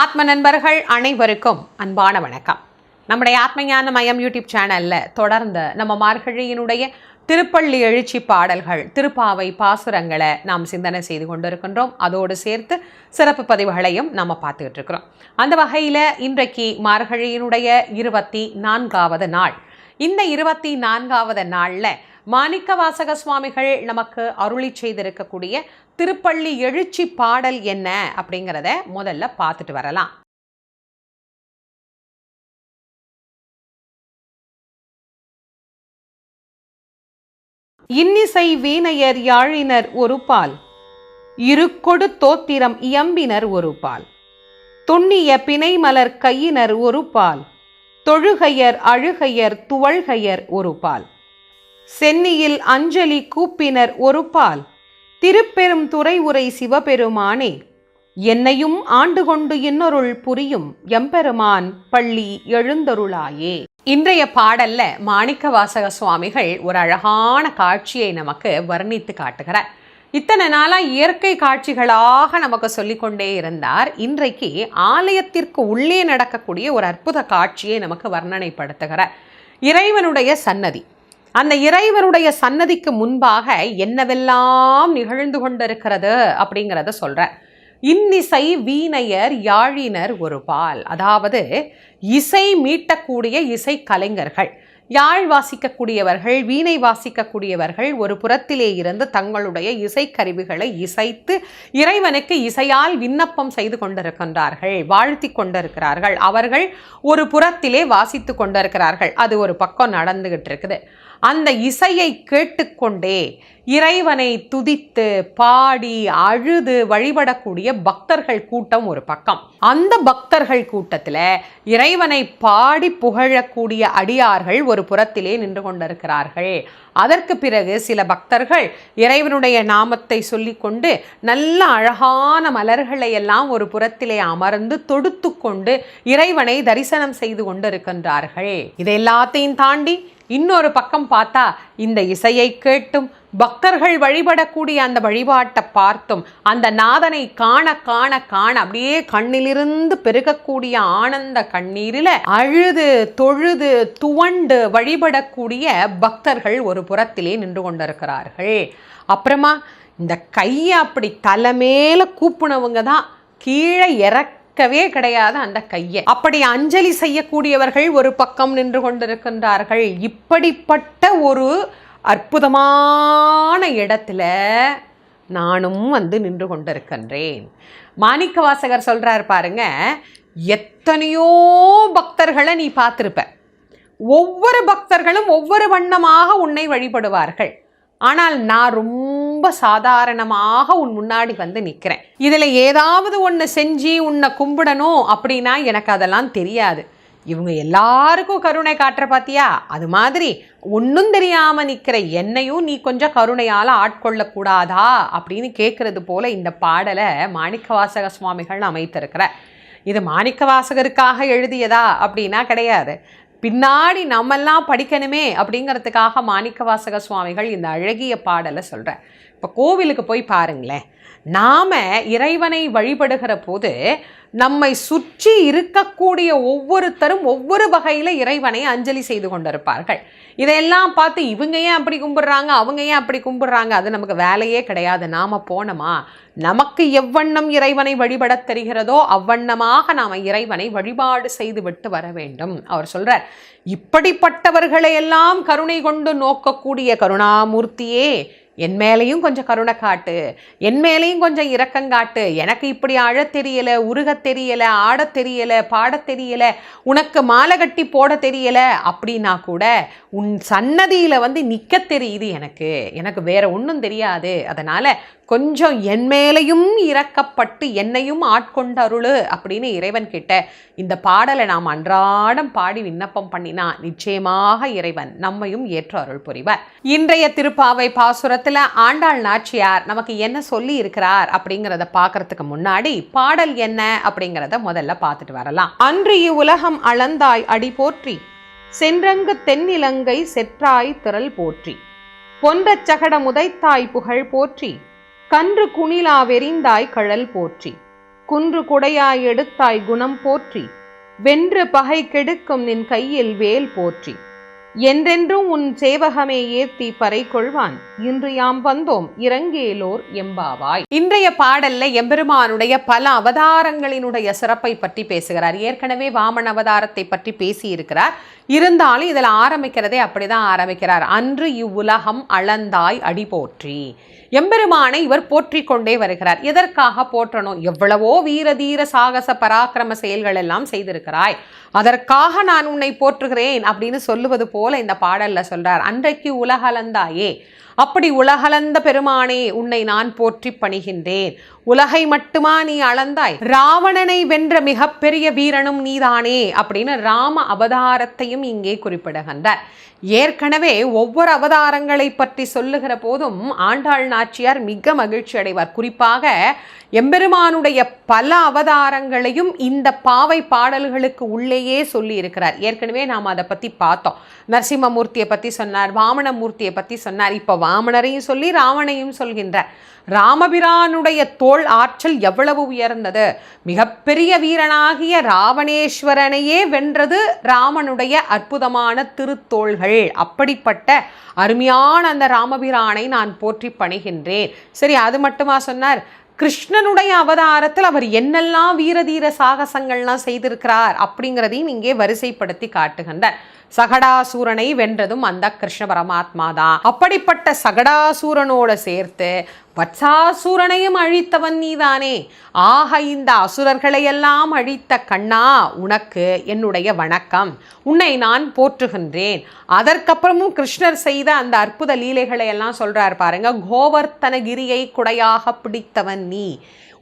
ஆத்ம நண்பர்கள் அனைவருக்கும் அன்பான வணக்கம். நம்முடைய ஆத்மஞான மயம் யூடியூப் சேனலில் தொடர்ந்து நம்ம மார்கழியினுடைய திருப்பள்ளி எழுச்சி பாடல்கள் திருப்பாவை பாசுரங்களை நாம் சிந்தனை செய்து கொண்டிருக்கின்றோம். அதோடு சேர்த்து சிறப்பு பதிவுகளையும் நம்ம பார்த்துக்கிட்டு இருக்கிறோம். அந்த வகையில் இன்றைக்கு மார்கழியினுடைய இருபத்தி நான்காவது நாள். இந்த இருபத்தி நான்காவது நாளில் மாணிக்க வாசக சுவாமிகள் நமக்கு அருளி செய்திருக்கக்கூடிய திருப்பள்ளி எழுச்சி பாடல் என்ன அப்படிங்கிறத முதல்ல பார்த்துட்டு வரலாம். இன்னிசை வீணையர் யாழினர் ஒரு பால் இருக்கொடு தோத்திரம் இயம்பினர் ஒரு பால் துண்ணிய பிணைமலர் கையினர் ஒரு பால் தொழுகையர் அழுகையர் துவழ்கையர் ஒரு பால் சென்னியில் அஞ்சலி கூப்பினர் ஒரு பால் திருப்பெரும் துறை உரை சிவபெருமானே என்னையும் ஆண்டு கொண்டு இன்னொருள் புரியும் எம்பெருமான் பள்ளி எழுந்தருளாயே. இன்றைய பாடல்ல மாணிக்க வாசக சுவாமிகள் ஒரு அழகான காட்சியை நமக்கு வர்ணித்து காட்டுகிறார். இத்தனை நாளா இயற்கை காட்சிகளாக நமக்கு சொல்லிக்கொண்டே இருந்தார். இன்றைக்கு ஆலயத்திற்கு உள்ளே நடக்கக்கூடிய ஒரு அற்புத காட்சியை நமக்கு வர்ணனைப்படுத்துகிறார். இறைவனுடைய சன்னதி. அந்த இறைவனுடைய சன்னதிக்கு முன்பாக என்னவெல்லாம் நிகழ்ந்து கொண்டிருக்கிறது அப்படிங்கிறத சொல்கிறார் இன்னிசை வீணையர் யாழினர் ஒரு பால் அதாவது இசை மீட்டக்கூடிய இசை கலைஞர்கள். யாழ் வாசிக்கக்கூடியவர்கள் வீணை வாசிக்கக்கூடியவர்கள் ஒரு புறத்திலே இருந்து தங்களுடைய இசைக்கருவிகளை இசைத்து இறைவனுக்கு இசையால் விண்ணப்பம் செய்து கொண்டிருக்கின்றார்கள் வாழ்த்தி கொண்டிருக்கிறார்கள். அவர்கள் ஒரு புறத்திலே வாசித்து கொண்டிருக்கிறார்கள். அது ஒரு பக்கம் நடந்துகிட்டு இருக்குது. அந்த இசையை கேட்டுக்கொண்டே இறைவனை துதித்து பாடி அழுது வழிபடக்கூடிய பக்தர்கள் கூட்டம் ஒரு பக்கம். அந்த பக்தர்கள் கூட்டத்தில் இறைவனை பாடி புகழக்கூடிய அடியார்கள் ஒரு புறத்திலே நின்று கொண்டிருக்கிறார்கள். அதற்கு பிறகு சில பக்தர்கள் இறைவனுடைய நாமத்தை சொல்லிக்கொண்டு நல்ல அழகான மலர்களை எல்லாம் ஒரு புறத்திலே அமர்ந்து தொடுத்து கொண்டு இறைவனை தரிசனம் செய்து கொண்டிருக்கின்றார்கள். இதை எல்லாத்தையும் தாண்டி இன்னொரு பக்கம் பார்த்தா இந்த இசையை கேட்டும் பக்தர்கள் வழிபடக்கூடிய அந்த வழிபாட்டை பார்த்தும் அந்த நாதனை காண காண காண அப்படியே கண்ணிலிருந்து பெருகக்கூடிய ஆனந்த கண்ணீரில் அழுது தொழுது துவண்டு வழிபடக்கூடிய பக்தர்கள் ஒரு புறத்திலே நின்று கொண்டிருக்கிறார்கள். அப்புறமா இந்த கையை அப்படி தலை மேலே கூப்பினவங்க தான் கீழே இறக்கவே கிடையாது அந்த கையை. அப்படி அஞ்சலி செய்யக்கூடியவர்கள் ஒரு பக்கம் நின்று கொண்டிருக்கின்றார்கள். இப்படிப்பட்ட ஒரு அற்புதமான இடத்துல நானும் வந்து நின்று கொண்டிருக்கின்றேன். மாணிக்க வாசகர் சொல்கிறார் பாருங்க எத்தனையோ பக்தர்களை நீ பார்த்துருப்ப. ஒவ்வொரு பக்தர்களும் ஒவ்வொரு வண்ணமாக உன்னை வழிபடுவார்கள். ஆனால் நான் ரொம்ப ரொம்ப சாதாரணமாக உன் முன்னாடி வந்து நிற்கிறேன் இதில் ஏதாவது ஒன்று செஞ்சு உன்னை கும்பிடணும் அப்படின்னா எனக்கு அதெல்லாம் தெரியாது. இவங்க எல்லாருக்கும் கருணை காட்டுற பாத்தியா? அது மாதிரி ஒன்றும் தெரியாமல் நிற்கிற என்னையும் நீ கொஞ்சம் கருணையால் ஆட்கொள்ளக்கூடாதா? அப்படின்னு கேட்குறது போல இந்த பாடலை மாணிக்கவாசக சுவாமிகள் அமைத்திருக்கிற இது மாணிக்கவாசகருக்காக எழுதியதா அப்படின்னா கிடையாது. பின்னாடி நம்மெல்லாம் படிக்கணுமே அப்படிங்கிறதுக்காக மாணிக்கவாசக சுவாமிகள் இந்த அழகிய பாடலை சொல்கிறேன் இப்போ கோவிலுக்கு போய் பாருங்களேன். நாம் இறைவனை வழிபடுகிற போது நம்மை சுற்றி இருக்கக்கூடிய ஒவ்வொருத்தரும் ஒவ்வொரு வகையில் இறைவனை அஞ்சலி செய்து கொண்டிருப்பார்கள். இதையெல்லாம் பார்த்து இவங்க ஏன் அப்படி கும்பிட்றாங்க? அவங்க ஏன் அப்படி கும்பிட்றாங்க? அது நமக்கு வேலையே கிடையாது. நாம் போனோமா? நமக்கு எவ்வண்ணம் இறைவனை வழிபடத் தெரிகிறதோ அவ்வண்ணமாக நாம் இறைவனை வழிபாடு செய்து விட்டு வர வேண்டும். அவர் சொல்கிறார் இப்படிப்பட்டவர்களை எல்லாம் கருணை கொண்டு நோக்கக்கூடிய கருணாமூர்த்தியே என் மேலேயும் கொஞ்சம் கருணை காட்டு என் மேலேயும் கொஞ்சம் இரக்கங்காட்டு எனக்கு இப்படி அழத் தெரியலை உருகத் தெரியலை ஆடத் தெரியலை பாடத் தெரியலை உனக்கு மாலை கட்டி போட தெரியலை அப்படின்னா கூட உன் சன்னதியில் வந்து நிற்க தெரியுது எனக்கு. எனக்கு வேற ஒன்றும் தெரியாது. அதனால் கொஞ்சம் என் மேலையும் இறக்கப்பட்டு என்னையும் ஆட்கொண்ட அருளு அப்படின்னு இறைவன் கிட்ட இந்த பாடலை நாம் அன்றாடம் பாடி விண்ணப்பம் பண்ணினா நிச்சயமாக இறைவன் நம்மையும் ஏற்ற அருள் புரிவார். இன்றைய திருப்பாவை பாசுரத்தில் ஆண்டாள் நாச்சியார் நமக்கு என்ன சொல்லி இருக்கிறார் அப்படிங்கிறத பார்க்கறதுக்கு முன்னாடி பாடல் என்ன அப்படிங்கிறத முதல்ல பார்த்துட்டு வரலாம். அன்று இவ்வுலகம் அளந்தாய் அடி போற்றி சென்றங்கு தென்னிலங்கை செற்றாய் திரள் போற்றி பொன்றச் சகட முதைத்தாய் புகழ் போற்றி கன்று குணிலா வெறிந்தாய் கழல் போற்றி. குன்று குடையாய் எடுத்தாய் குணம் போற்றி. வென்று பகை கெடுக்கும் நின் கையில் வேல் போற்றி. என்றென்றும் உன் சேவகமே ஏத்தி பறை கொள்வான் இன்று யாம் வந்தோம் இறங்கேலோர் எம்பாவாய். இன்றைய பாடல்ல எம்பெருமானுடைய பல அவதாரங்களினுடைய சிறப்பை பற்றி பேசுகிறார். ஏற்கனவே வாமன் அவதாரத்தை பற்றி பேசி இருக்கிறார் இருந்தாலும் இதில் ஆரம்பிக்கிறதே அப்படிதான் ஆரம்பிக்கிறார். அன்று இவ்வுலகம் அளந்தாய் அடி போற்றி. எம்பெருமானை இவர் போற்றி கொண்டே வருகிறார். எதற்காக போற்றணும்? எவ்வளவோ வீரதீர சாகச பராக்கிரம செயல்கள் எல்லாம் செய்திருக்கிறாய். அதற்காக நான் உன்னை போற்றுகிறேன் அப்படின்னு சொல்லுவது போல இந்த பாடலில் சொல்றார். அன்றைக்கு உலகளந்தாயே அப்படி உலகளந்த பெருமானே உன்னை நான் போற்றி பணிகின்றேன். உலகை மட்டுமா நீ அளந்தாய்? ராவணனை வென்ற மிகப்பெரிய வீரனும் நீதானே அப்படின்னு ராம அவதாரத்தையும் இங்கே குறிப்பிடுகின்றார். ஏற்கனவே ஒவ்வொரு அவதாரங்களை பற்றி சொல்லுகிற போதும் ஆண்டாள் நாச்சியார் மிக மகிழ்ச்சி அடைவார். குறிப்பாக எம்பெருமானுடைய பல அவதாரங்களையும் இந்த பாவை பாடல்களுக்கு உள்ளேயே சொல்லி இருக்கிறார் ஏற்கனவே நாம் அதை பற்றி பார்த்தோம். நரசிம்மமூர்த்தியை பற்றி சொன்னார் வாமனமூர்த்தியை பற்றி சொன்னார். இப்போ வாமனரையும் சொல்லி ராவணையும் சொல்கின்றார் ராமபிரானுடைய தோல் ஆற்றல் எவ்வளவு உயர்ந்தது? மிகப்பெரிய வீரனாகிய ராவணேஸ்வரனையே வென்றது ராமனுடைய அற்புதமான திருத்தோள்கள். அப்படிப்பட்ட அருமையான அந்த ராமபிரானை நான் போற்றி பணிகின்றேன். சரி அது மட்டுமா சொன்னார்? கிருஷ்ணனுடைய அவதாரத்தில் அவர் என்னெல்லாம் வீரதீர சாகசங்கள்லாம் செய்திருக்கிறார் அப்படிங்கிறதையும் இங்கே வரிசைப்படுத்தி காட்டுகின்றார். சகடாசூரனை வென்றதும் அந்த கிருஷ்ண பரமாத்மா தான் அப்படிப்பட்ட சகடாசூரனோட சேர்த்து வத்சாசூரனையும் அழித்தவன் நீதானே. ஆக இந்த அசுரர்களையெல்லாம் அழித்த கண்ணா உனக்கு என்னுடைய வணக்கம். உன்னை நான் போற்றுகின்றேன். அதற்கப்புறமும் கிருஷ்ணர் செய்த அந்த அற்புத லீலைகளை எல்லாம் சொல்றார் பாருங்க. கோவர்த்தனகிரியை குடையாக பிடித்தவன் நீ.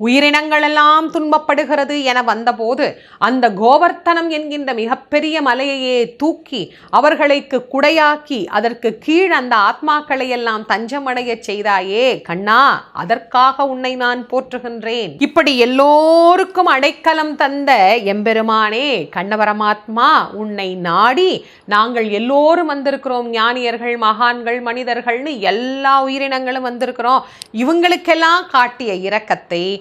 உயிரினங்களெல்லாம் துன்பப்படுகிறது என வந்தபோது அந்த கோவர்த்தனம் என்கின்ற மிகப்பெரிய மலையையே தூக்கி அவர்களுக்கு குடையாக்கி அதற்கு கீழ் அந்த ஆத்மாக்களை எல்லாம் தஞ்சமடைய செய்தாயே கண்ணா அதற்காக உன்னை நான் போற்றுகின்றேன். இப்படி எல்லோருக்கும் அடைக்கலம் தந்த எம்பெருமானே கண்ணபரமாத்மா உன்னை நாடி நாங்கள் எல்லோரும் வந்திருக்கிறோம். ஞானியர்கள் மகான்கள் மனிதர்கள்னு எல்லா உயிரினங்களும் வந்திருக்கிறோம். இவங்களுக்கெல்லாம் காட்டிய இரக்கத்தை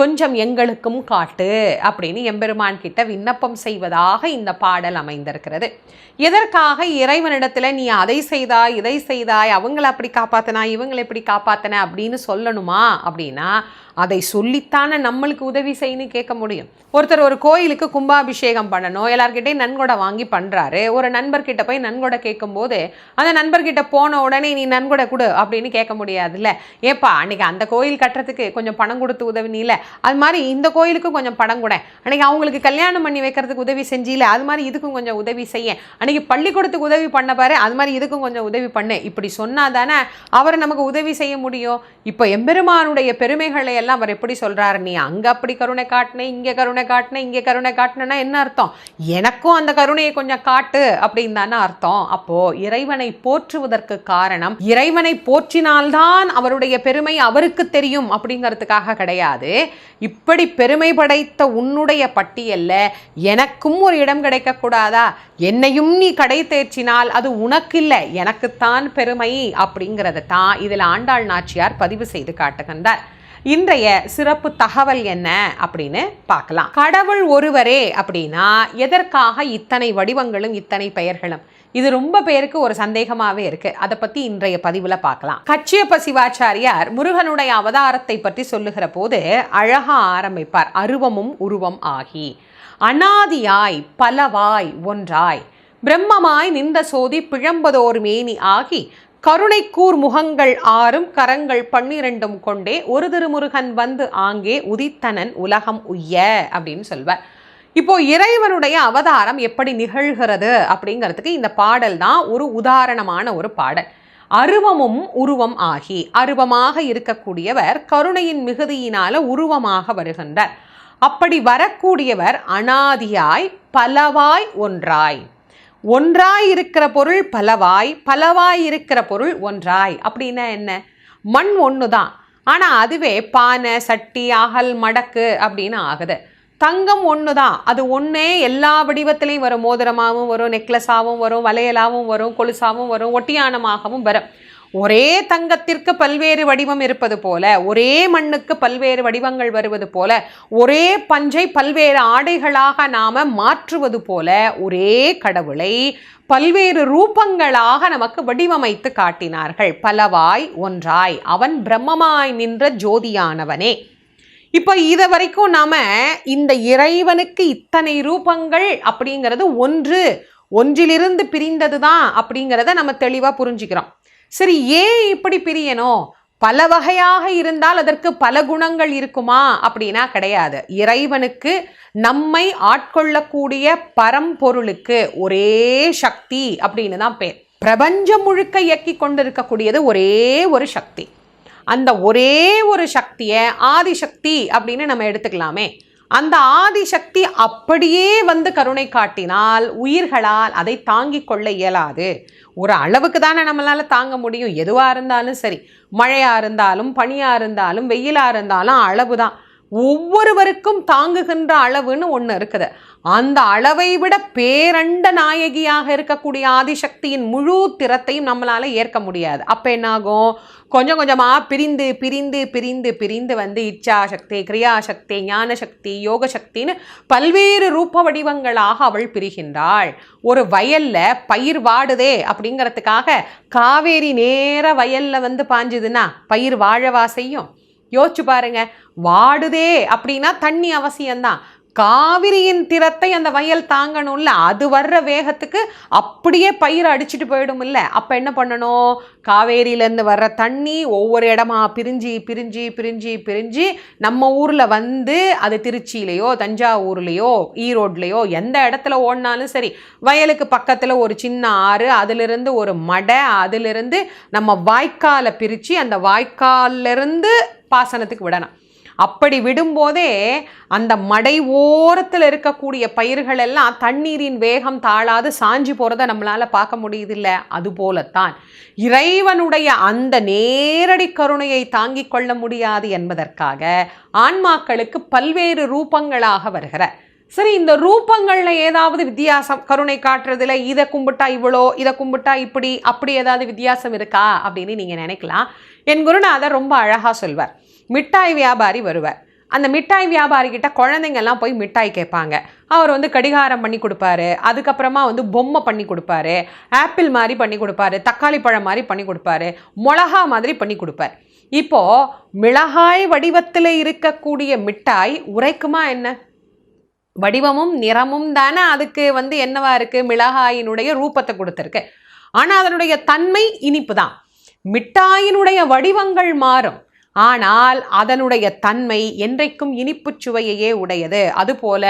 கொஞ்சம் எங்களுக்கும் காட்டு அப்படின்னு எம்பெருமான் கிட்ட விண்ணப்பம் செய்வதாக இந்த பாடல் அமைந்திருக்கிறது. எதற்காக இறைவனிடத்தில் நீ அதை செய்தாய் இதை செய்தாய் அவங்கள அப்படி காப்பாத்தினா இவங்களை எப்படி காப்பாத்தின அப்படின்னு சொல்லணுமா அப்படின்னா அதை சொல்லித்தானே நம்மளுக்கு உதவி செய்யணும் கேட்க முடியும். ஒருத்தர் ஒரு கோயிலுக்கு கும்பாபிஷேகம் பண்ணணும் எல்லார்கிட்டையும் நன்கொடை வாங்கி பண்ணுறாரு ஒரு நண்பர்கிட்ட போய் நன்கொடை கேட்கும்போது அந்த நண்பர்கிட்ட போன உடனே நீ நன்கொடை கொடு அப்படின்னு கேட்க முடியாதுல்ல. ஏப்பா அன்னைக்கு அந்த கோயில் கட்டுறதுக்கு கொஞ்சம் பணம் கொடுத்து உதவினில அது மாதிரி இந்த கோயிலுக்கும் கொஞ்சம் படம் கூட. அன்னைக்கு அவங்களுக்கு கல்யாணம் பண்ணி வைக்கிறதுக்கு உதவி செஞ்சில அது மாதிரி இதுக்கும் கொஞ்சம் உதவி செய்ய. அன்னைக்கு பள்ளிக்கூடத்துக்கு உதவி பண்ண பாரு அது மாதிரி இதுக்கும் கொஞ்சம் உதவி பண்ணு. இப்படி சொன்னா தானே அவர் நமக்கு உதவி செய்ய முடியும். இப்போ எம்பெருமானுடைய பெருமைகளை எல்லாம் அவர் எப்படி சொல்றாரு? நீ அங்க அப்படி கருணை காட்டின இங்கே கருணை காட்டின இங்கே கருணை காட்டினா என்ன அர்த்தம்? எனக்கும் அந்த கருணையை கொஞ்சம் காட்டு அப்படின்னு தானே அர்த்தம். அப்போ இறைவனை போற்றுவதற்கு காரணம் இறைவனை போற்றினால்தான் அவருடைய பெருமை அவருக்கு தெரியும் அப்படிங்கிறதுக்காக கிடையாது. இப்படி பெருமை படைத்த உன்னுடைய பட்டியல்ல எனக்கும் ஒரு இடம் கிடைக்கக்கூடாதா? என்னையும் நீ கடை தேர்ச்சினால் அது உனக்கு இல்லை எனக்குத்தான் பெருமை அப்படிங்கிறத தான் இதில் ஆண்டாள் நாச்சியார் பதிவு செய்து காட்டுகின்றார். இன்றைய சிறப்பு தகவல் என்ன அப்படின்னு பார்க்கலாம். கடவுள் ஒருவரே அப்படின்னா எதற்காக இத்தனை வடிவங்களும் இத்தனை பெயர்களும்? இது ரொம்ப பேருக்கு ஒரு சந்தேகமாகவே இருக்கு. அதை பத்தி இன்றைய பதிவில் பார்க்கலாம். கச்சியப்ப சிவாச்சாரியார் முருகனுடைய அவதாரத்தை பற்றி சொல்லுகிற போது அழகா ஆரம்பிப்பார். அருவமும் உருவம் ஆகி அனாதியாய் பலவாய் ஒன்றாய் பிரம்மமாய் நின்ற சோதி பிழம்பதோர் மேனி ஆகி கருணைக்கூர் முகங்கள் ஆறும் கரங்கள் பன்னிரண்டும் கொண்டே ஒரு திருமுருகன் வந்து ஆங்கே உதித்தனன் உலகம் உய்ய அப்படின்னு சொல்வார். இப்போ இறைவனுடைய அவதாரம் எப்படி நிகழ்கிறது அப்படிங்கிறதுக்கு இந்த பாடல் தான் ஒரு உதாரணமான ஒரு பாடல். அருவமும் உருவம் ஆகி அருவமாக இருக்கக்கூடியவர் கருணையின் மிகுதியினால உருவமாக வருகின்றார். அப்படி வரக்கூடியவர் அனாதியாய் பலவாய் ஒன்றாய். ஒன்றாய் இருக்கிற பொருள் பலவாய் பலவாய் இருக்கிற பொருள் ஒன்றாய். அப்படின்னா என்ன? மண் ஒன்று தான் ஆனால் அதுவே பானை சட்டி அகல் மடக்கு அப்படின்னு ஆகுது. தங்கம் ஒன்று தான் அது ஒன்றே எல்லா வடிவத்திலையும் வரும். மோதிரமாகவும் வரும் நெக்லஸாகவும் வரும் வளையலாகவும் வரும் கொலுசாகவும் வரும் ஒட்டியானமாகவும் வரும். ஒரே தங்கத்திற்கு பல்வேறு வடிவம் இருப்பது போல ஒரே மண்ணுக்கு பல்வேறு வடிவங்கள் வருவது போல ஒரே பஞ்சை பல்வேறு ஆடைகளாக நாம மாற்றுவது போல ஒரே கடவுளை பல்வேறு ரூபங்களாக நமக்கு வடிவமைத்து காட்டினார்கள். பலவாய் ஒன்றாய். அவன் பிரம்மமாய் நின்ற ஜோதியானவனே. இப்போ இதை வரைக்கும் நாம இந்த இறைவனுக்கு இத்தனை ரூபங்கள் அப்படிங்கிறது ஒன்று ஒன்றிலிருந்து பிரிந்தது தான் அப்படிங்கிறத நம்ம தெளிவாக புரிஞ்சுக்கிறோம். சரி ஏன் இப்படி பிரியணும்? பல வகையாக இருந்தால் அதற்கு பல குணங்கள் இருக்குமா? அப்படின்னா கிடையாது. இறைவனுக்கு நம்மை ஆட்கொள்ளக்கூடிய பரம்பொருளுக்கு ஒரே சக்தி அப்படின்னு தான் பேர். பிரபஞ்சம் முழுக்க இயக்கி கொண்டிருக்கக்கூடியது ஒரே ஒரு சக்தி. அந்த ஒரே ஒரு சக்தியை ஆதிசக்தி அப்படின்னு நம்ம எடுத்துக்கலாமே. அந்த ஆதிசக்தி அப்படியே வந்து கருணை காட்டினால் உயிர்களால் அதை தாங்கிக் கொள்ள இயலாது. ஒரு அளவுக்கு தானே நம்மளால் தாங்க முடியும். எதுவாக இருந்தாலும் சரி. மழையாக இருந்தாலும் பனியாக இருந்தாலும் வெயிலாக இருந்தாலும் அளவு தான் ஒவ்வொருவருக்கும் தாங்குகின்ற அளவுன்னு ஒன்று இருக்குது. அந்த அளவை விட பேரண்ட நாயகியாக இருக்கக்கூடிய ஆதிசக்தியின் முழு திறத்தையும் நம்மளால ஏற்க முடியாது. அப்போ என்னாகும்? கொஞ்சம் கொஞ்சமாக பிரிந்து பிரிந்து பிரிந்து பிரிந்து வந்து இச்சாசக்தி கிரியாசக்தி ஞானசக்தி யோகசக்தின்னு பல்வேறு ரூப வடிவங்களாக அவள் பிரிகின்றாள். ஒரு வயல்ல பயிர் வாடுதே அப்படிங்கிறதுக்காக காவேரி நேர வயல்ல வந்து பாஞ்சுதுன்னா பயிர் வாழவா செய்யும்? யோசிச்சு பாருங்க. வாடுதே அப்படின்னா தண்ணி அவசியம்தான். காவிரியின் திறத்தை அந்த வயல் தாங்கணும்ல அது வர்ற வேகத்துக்கு அப்படியே பயிர் அடிச்சுட்டு போயிடும் இல்லை அப்போ என்ன பண்ணணும்? காவேரியிலேருந்து வர்ற தண்ணி ஒவ்வொரு இடமா பிரிஞ்சு பிரிஞ்சு பிரிஞ்சு பிரிஞ்சு நம்ம ஊரில் வந்து அது திருச்சியிலையோ தஞ்சாவூர்லேயோ ஈரோட்லேயோ எந்த இடத்துல ஓடினாலும் சரி வயலுக்கு பக்கத்தில் ஒரு சின்ன ஆறு அதிலிருந்து ஒரு மடை அதிலிருந்து நம்ம வாய்க்காலை பிரித்து அந்த வாய்க்காலிருந்து பாசனத்துக்கு விடணும். அப்படி விடும்போதே அந்த மடை ஓரத்தில் இருக்கக்கூடிய பயிர்கள் எல்லாம் தண்ணீரின் வேகம் தாழாது சாஞ்சி போகிறத நம்மளால் பார்க்க முடியுதில்ல. அதுபோலத்தான் இறைவனுடைய அந்த நேரடி கருணையை தாங்கிக் கொள்ள முடியாது என்பதற்காக ஆன்மாக்களுக்கு பல்வேறு ரூபங்களாக வருகிற சரி இந்த ரூபங்களில் ஏதாவது வித்தியாசம்? கருணை காட்டுறதுல இதை கும்பிட்டா இவ்வளோ இதை கும்பிட்டா இப்படி அப்படி ஏதாவது வித்தியாசம் இருக்கா? அப்படின்னு நீங்கள் நினைக்கலாம். என் குருநாதர் ரொம்ப அழகாக சொல்வார். மிட்டாய் வியாபாரி வருவார். அந்த மிட்டாய் வியாபாரி குழந்தைங்கள்லாம் போய் மிட்டாய் கேட்பாங்க. அவர் வந்து கடிகாரம் பண்ணி கொடுப்பாரு. அதுக்கப்புறமா வந்து பொம்மை பண்ணி கொடுப்பாரு. ஆப்பிள் மாதிரி பண்ணி கொடுப்பாரு. தக்காளி பழம் மாதிரி பண்ணி கொடுப்பாரு. மிளகா மாதிரி பண்ணி கொடுப்பார். இப்போது மிளகாய் வடிவத்தில் இருக்கக்கூடிய மிட்டாய் உரைக்குமா என்ன? வடிவமும் நிறமும் தானே அதுக்கு வந்து என்னவா இருக்கு? மிளகாயினுடைய ரூபத்தை கொடுத்துருக்கு. ஆனால் அதனுடைய தன்மை இனிப்பு தான் மிட்டாயினுடைய வடிவங்கள் மாறும். ஆனால் அதனுடைய தன்மை என்றைக்கும் இனிப்புச் சுவையையே உடையது. அதுபோல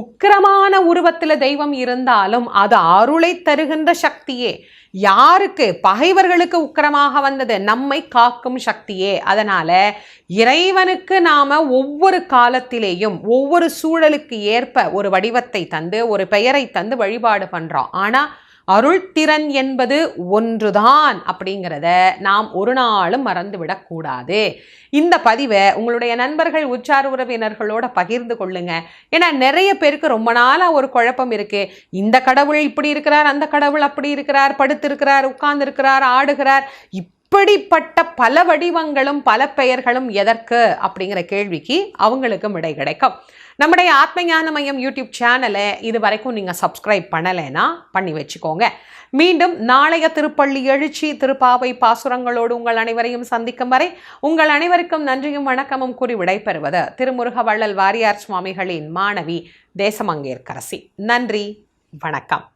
உக்கிரமான உருவத்தில் தெய்வம் இருந்தாலும் அது அருளை தருகின்ற சக்தியே. யாருக்கு பகைவர்களுக்கு உக்கிரமாக வந்தது? நம்மை காக்கும் சக்தியே. அதனால இறைவனுக்கு நாம ஒவ்வொரு காலத்திலேயும் ஒவ்வொரு சூழலுக்கு ஏற்ப ஒரு வடிவத்தை தந்து ஒரு பெயரை தந்து வழிபாடு பண்றோம். ஆனா அருள்திறன் என்பது ஒன்றுதான் அப்படிங்கிறத நாம் ஒரு நாளும் மறந்துவிடக்கூடாது இந்த பதிவை உங்களுடைய நண்பர்கள் உச்சார் உறவினர்களோட பகிர்ந்து கொள்ளுங்க. ஏன்னா நிறைய பேருக்கு ரொம்ப நாளாக ஒரு குழப்பம் இருக்கு. இந்த கடவுள் இப்படி இருக்கிறார் அந்த கடவுள் அப்படி இருக்கிறார் படுத்திருக்கிறார் உட்கார்ந்திருக்கிறார் ஆடுகிறார். இப்படிப்பட்ட பல வடிவங்களும் பல பெயர்களும் எதற்கு? அப்படிங்கிற கேள்விக்கு அவங்களுக்கும் விடை கிடைக்கும். நம்முடைய ஆத்ம ஞான மையம் யூடியூப் சேனலை இது வரைக்கும் நீங்கள் சப்ஸ்கிரைப் பண்ணலைன்னா பண்ணி வச்சுக்கோங்க. மீண்டும் நாளைய திருப்பள்ளி எழுச்சி திருப்பாவை பாசுரங்களோடு உங்கள் அனைவரையும் சந்திக்கும் வரை உங்கள் அனைவருக்கும் நன்றியும் வணக்கமும் கூறி விடைபெறுவது திருமுருக வள்ளல் வாரியார் சுவாமிகளின் மாணவி தேசமங்கேற்கரசி. நன்றி வணக்கம்.